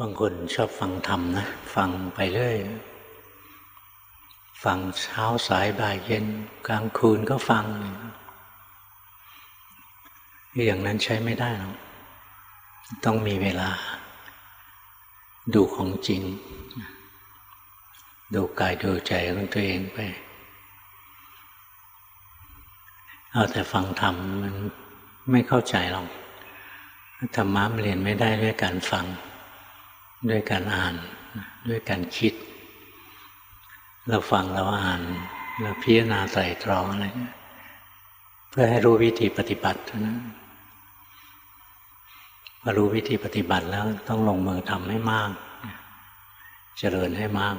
บางคนชอบฟังธรรมนะ ฟังไปเรื่อยฟังเช้าสายบ่ายเย็น กลางคืนก็ฟัง อย่างนั้นใช้ไม่ได้หรอกต้องมีเวลา ดูของจริง ดูกายดูใจของตัวเองไป เอาแต่ฟังธรรมมันไม่เข้าใจหรอกธรรมะมันเรียนไม่ได้ด้วยการฟัง ด้วยการอ่าน ด้วยการคิด เราฟังเราอ่าน เราพิจารณาไตรตรองอะไรเพื่อให้รู้วิธีปฏิบัตินะพอรู้วิธีปฏิบัติแล้วต้องลงมือทำให้มาก เจริญให้มาก